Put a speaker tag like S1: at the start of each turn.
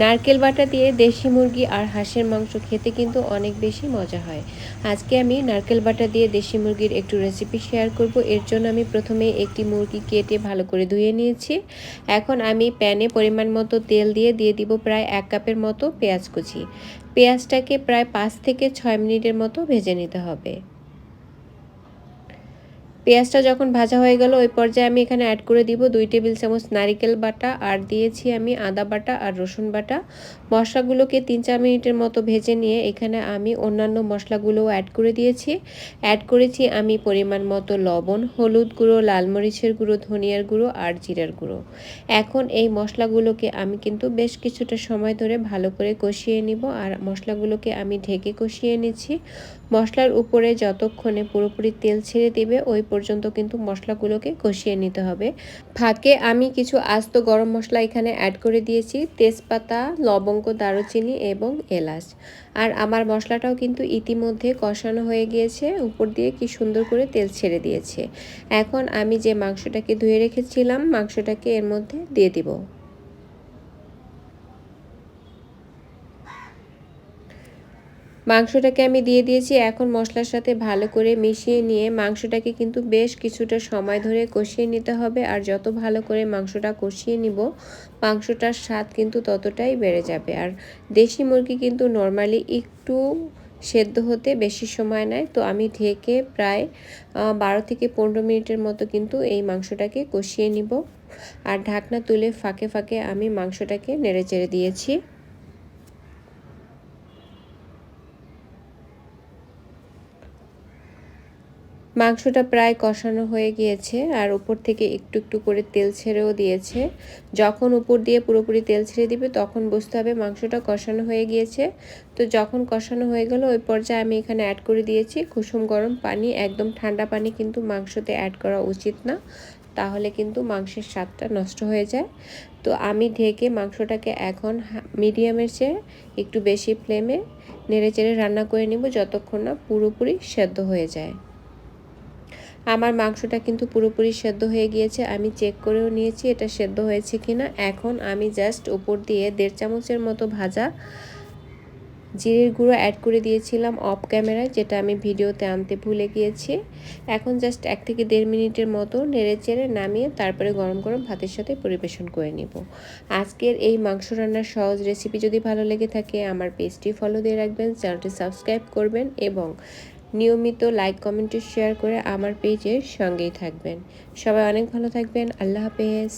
S1: নারকেল বাটা দিয়ে দেশি মুরগি আর হাঁসের মাংস খেতে কিন্তু অনেক বেশি মজা হয়। আজকে আমি নারকেল বাটা দিয়ে দেশি মুরগির একটু রেসিপি শেয়ার করব। এর জন্য আমি প্রথমে একটি মুরগি কেটে ভালো করে ধুয়ে নিয়েছি। এখন আমি প্যানে পরিমাণ মতো তেল দিয়ে দিয়ে দিব প্রায় এক কাপের মতো পেঁয়াজ কুচি। পেঁয়াজটাকে প্রায় পাঁচ থেকে ছয় মিনিটের মতো ভেজে নিতে হবে। পেঁয়াজটা যখন ভাজা হয়ে গেল, ওই পর্যায়ে আমি এখানে অ্যাড করে দিব দুই টেবিল চামচ নারিকেল বাটা, আর দিয়েছি আমি আদা বাটা আর রসুন বাটা। মশলাগুলোকে তিন চার মিনিটের মতো ভেজে নিয়ে এখানে আমি অন্যান্য মশলাগুলোও অ্যাড করে দিয়েছি। অ্যাড করেছি আমি পরিমাণ মতো লবণ, হলুদ গুঁড়ো, লাল মরিচের গুঁড়ো, ধনিয়ার গুঁড়ো আর জিরার গুঁড়ো। এখন এই মশলাগুলোকে আমি কিন্তু বেশ কিছুটা সময় ধরে ভালো করে কষিয়ে নিব, আর মশলাগুলোকে আমি ঢেকে কষিয়ে নিচ্ছি। মশলার উপরে যতক্ষণে পুরোপুরি তেল ছেড়ে দিবে, ওই পর্যন্ত কিন্তু মশলাগুলোকে কষিয়ে নিতে হবে। ফাঁকে আমি কিছু আস্ত গরম মশলা এখানে অ্যাড করে দিয়েছি, তেজপাতা, লবঙ্গ, দারুচিনি এবং এলাচ। আর আমার মশলাটাও কিন্তু ইতিমধ্যে কষানো হয়ে গিয়েছে, উপর দিয়ে কি সুন্দর করে তেল ছেড়ে দিয়েছে। এখন আমি যে মাংসটাকে ধুয়ে রেখেছিলাম, মাংসটাকে এর মধ্যে দিয়ে দিব। মাংসটাকে আমি দিয়ে দিয়েছি। এখন মশলার সাথে ভালো করে মিশিয়ে নিয়ে মাংসটাকে কিন্তু বেশ কিছুটা সময় ধরে কষিয়ে নিতে হবে। আর যত ভালো করে মাংসটা কষিয়ে নিব, মাংসটার স্বাদ কিন্তু ততটাই বেড়ে যাবে। আর দেশি মুরগি কিন্তু নর্মালি একটু সেদ্ধ হতে বেশি সময় নেয়। তো আমি ঢেকে প্রায় বারো থেকে পনেরো মিনিটের মতো কিন্তু এই মাংসটাকে কষিয়ে নিব। আর ঢাকনা তুলে ফাঁকে ফাঁকে আমি মাংসটাকে নেড়ে চেড়ে দিয়েছি। মাংসটা প্রায় কষানো হয়ে গিয়েছে আর উপর থেকে একটু একটু করে তেল ছেড়েও দিয়েছে। যখন উপর দিয়ে পুরোপুরি তেল ছেড়ে দিবে, তখন বুঝতে হবে মাংসটা কষানো হয়ে গিয়েছে। তো যখন কষানো হয়ে গেল, ওই পর্যায়ে আমি এখানে অ্যাড করে দিয়েছি কুসুম গরম পানি। একদম ঠান্ডা পানি কিন্তু মাংসতে অ্যাড করা উচিত না। তাহলে কিন্তু মাংসের স্বাদটা নষ্ট হয়ে যায়। তো আমি ঢেকে মাংসটাকে এখন মিডিয়ামের চেয়ে একটু বেশি ফ্লেমে নেড়ে চেড়ে রান্না করে নিব, যতক্ষণ না পুরোপুরি সেদ্ধ হয়ে যায়। আমার মাংসটা কিন্তু পুরোপুরি সেদ্ধ হয়ে গিয়েছে, আমি চেক করেও নিয়েছি এটা সেদ্ধ হয়েছে কিনা। এখন আমি জাস্ট উপর দিয়ে দেড় চামচের মতো ভাজা জিরের গুঁড়ো অ্যাড করে দিয়েছিলাম অফ ক্যামেরায় যেটা আমি ভিডিওতে আনতে ভুলে গিয়েছি। এখন জাস্ট এক থেকে দেড় মিনিটের মতো নেড়ে চেড়ে নামিয়ে তারপরে গরম গরম ভাতের সাথে পরিবেশন করে নিব। আজকের এই মাংস রান্নার সহজ রেসিপি যদি ভালো লেগে থাকে, আমার পেজটি ফলো দিয়ে রাখবেন চ্যানেলটি সাবস্ক্রাইব করবেন এবং নিয়মিত লাইক কমেন্ট শেয়ার করে আমার পেজের সঙ্গেই থাকবেন। সবাই অনেক ভালো থাকবেন। আল্লাহ হাফেজ।